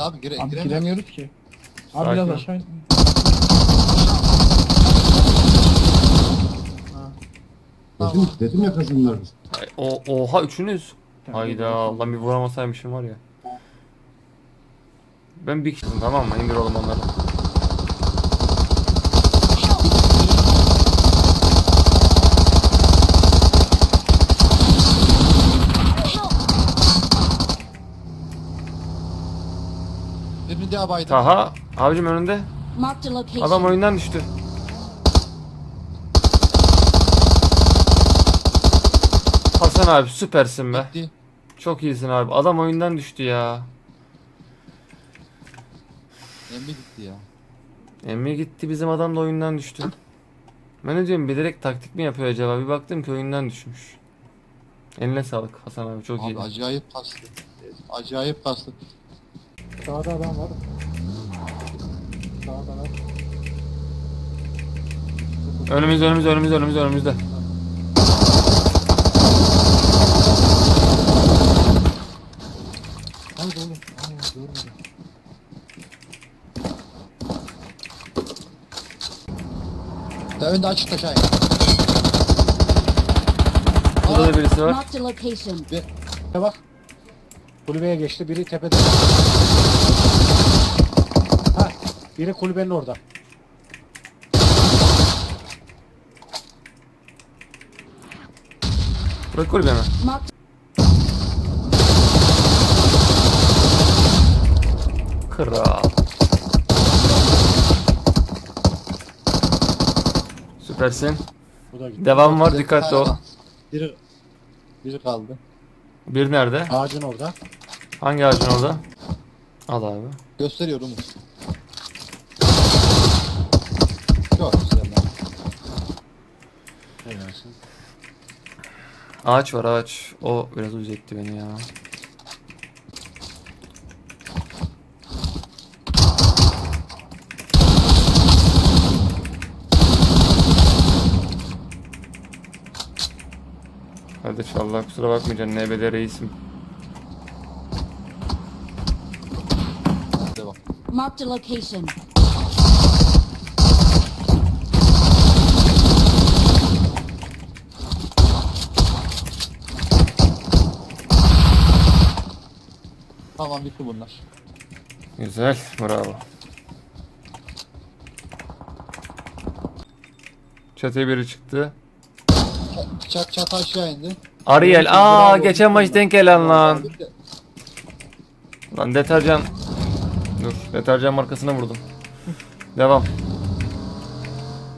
Abi gire, Abi giremiyoruz. giremiyoruz ki. Abi Sakin biraz ol. aşağı in. Ha. Dedim, dedim ya kazanlar biz. Ay, O, oha üçünüz. Hayda Allah bir vuramasaymışım var ya. Ben bir kişiyim tamam mı? İndir oğlum onları. Birini daha baydım. Taha abicim önünde. Marked a location. Adam oyundan düştü. Hasan abi süpersin be. Gitti. Çok iyisin abi. Adam oyundan düştü ya. Emmi gitti ya. Emmi gitti bizim adam da oyundan düştü. Ben ne diyorum bilerek taktik mi yapıyor acaba? Bir baktım ki oyundan düşmüş. Eline sağlık Hasan abi çok iyi. Abi acayip paslı. Acayip paslı. Sağda adam var. Sağda var. Önümüz önümüz önümüz önümüz önümüzde. Haydi oğlum. Aa, görmedim. Da önde açık taş aynı. Burada da birisi var. Marked a location. Ne bak. Kulübeye geçti. Biri tepede. Ha, biri kulübenin orada. Bırak kulübe mi? Kral. Süpersin. Bu da gitti. Devam var dikkatli ol. Biri, biri kaldı. Bir nerede? Ağacın orada. Hangi ağacın orada? Al abi. Gösteriyor Umut. Çok güzel lan. Ağaç var ağaç. O biraz uzetti beni ya. Hadi inşallah kusura bakmayacaksın NBD reisim. Devam. Marked a location. Tamam bitti bunlar. Güzel bravo. Çatıya biri çıktı. Çat çat aşağı indi. Ariel aa geçen maç denk gelen lan. Lan deterjan. Dur deterjan markasına vurdum. Devam.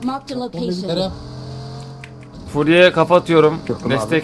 Marked a location. Kerem. Furya'ya kapatıyorum. Destek.